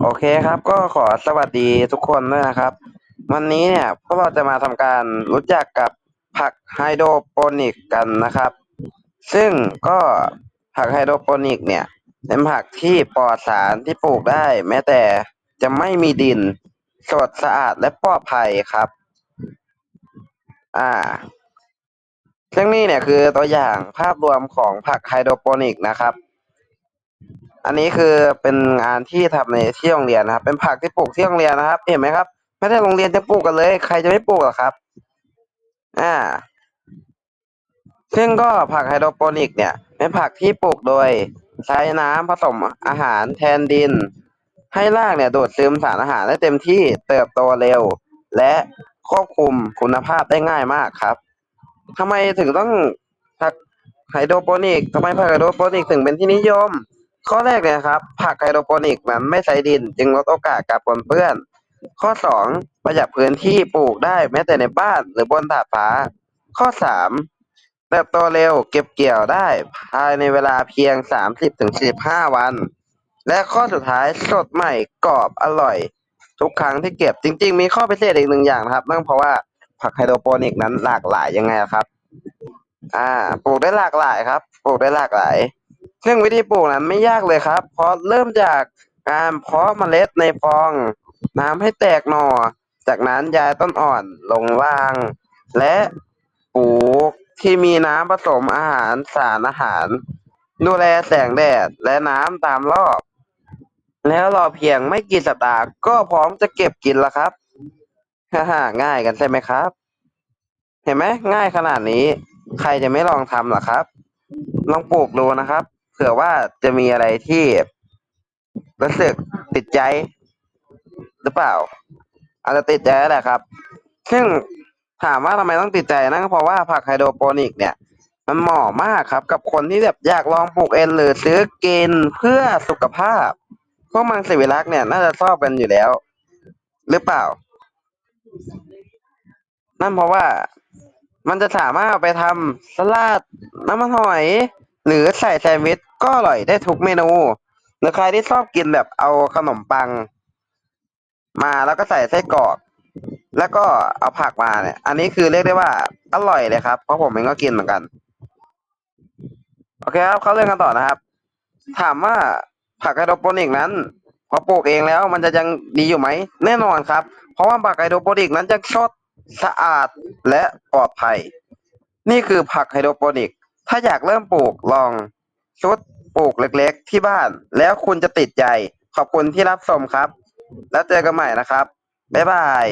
โอเคครับ ก็ขอสวัสดีทุกคนด้วยนะครับ วันนี้เนี่ยพวกเราจะมาทำการรู้จักกับผักไฮโดรโปนิกกันนะครับ ซึ่งก็ผักไฮโดรโปนิกเนี่ยเป็นผักที่ปลอดสารที่ปลูกได้ แม้แต่จะไม่มีดินสดสะอาดและปลอดภัยครับ อ่า ซึ่งนี่เนี่ยคือตัวอย่างภาพรวมของผักไฮโดรโปนิกนะครับ อันนี้คือเป็นงานที่ทำในที่โรงเรียนนะครับ เป็นผักที่ปลูกที่โรงเรียนนะครับ เห็นไหมครับ ไม่ได้โรงเรียนจะปลูกกันเลย ใครจะไม่ปลูกหรอครับ อ่า ซึ่งก็ผักไฮโดรโปนิก เนี่ย เป็นผักที่ปลูกโดย ใช้น้ำผสมอาหารแทนดิน ให้รากเนี่ยดูดซึมสารอาหารได้เต็มที่เติบโตเร็ว และควบคุมคุณภาพได้ง่ายมากครับทำไมถึงต้องผักไฮโดรโปนิกทำไมผักไฮโดรโปนิกถึงเป็นที่นิยม ข้อแรกเนี่ยครับ ผักไฮโดรโปนิกนั้นไม่ใช้ดิน จึงลดโอกาสการปนเปื้อน ข้อสองประหยัดพื้นที่ปลูกได้แม้แต่ในบ้านหรือบนดาดฟ้า ข้อสามเติบโตเร็วเก็บเกี่ยวได้ภายในเวลาเพียงสามสิบถึงสิบห้าวัน และข้อสุดท้ายสดใหม่กรอบอร่อย ทุกครั้งที่เก็บจริง ๆ มีข้อพิเศษอีกหนึ่งอย่างนะครับนั่นเพราะว่าผักไฮโดรโปนิกนั้นหลากหลายยังไงอะครับ อ่า ปลูกได้หลากหลายครับ ปลูกได้หลากหลาย ซึ่งวิธีปลูกนั้นไม่ยากเลยครับ เพราะเริ่มจากการเพาะเมล็ดในฟองน้ำให้แตกหน่อ จากนั้นย้ายต้นอ่อนลงล่าง และปลูกที่มีน้ำผสมอาหารสารอาหาร ดูแลแสงแดดและน้ำตามรอบ แล้วรอเพียงไม่กี่สัปดาห์ก็พร้อมจะเก็บกินแล้วครับฮ่าฮ่าง่ายกันใช่ไหมครับ เห็นไหมง่ายขนาดนี้ ใครจะไม่ลองทำล่ะครับ ลองปลูกดูนะครับ เผื่อว่าจะมีอะไรที่รู้สึกติดใจ หรือเปล่า อาจจะติดใจแหละครับ ซึ่งถามว่าทำไมต้องติดใจนั่นก็เพราะว่าผักไฮโดรโปนิก เนี่ย มันเหมาะมากครับ กับคนที่แบบอยากลองปลูกเองหรือซื้อกินเพื่อสุขภาพ พวกมังสวิรักเนี่ยน่าจะชอบกันอยู่แล้ว หรือเปล่า นั่นเพราะว่ามันจะสามารถไปทำสลัดน้ำมันหอย หรือใส่แซนด์วิชก็อร่อยได้ทุกเมนู หรือใครที่ชอบกินแบบเอาขนมปัง มาแล้วก็ใส่ไส้กรอก แล้วก็เอาผักมาเนี่ย อันนี้คือเรียกได้ว่าอร่อยเลยครับ เพราะผมเองก็กินเหมือนกัน โอเคครับ เข้าเรื่องกันต่อนะครับ ถามว่าผักไฮโดรโปนิกนั้นพอปลูกเองแล้วมันจะยังดีอยู่ไหม แน่นอนครับ เพราะว่าผักไฮโดรโปนิกนั้นจะสดสะอาดและปลอดภัย นี่คือผักไฮโดรโปนิก ถ้าอยากเริ่มปลูกลองชุดปลูกเล็กๆ ที่บ้าน แล้วคุณจะติดใจ ขอบคุณที่รับชมครับ แล้วเจอกันใหม่นะครับ บ๊ายบาย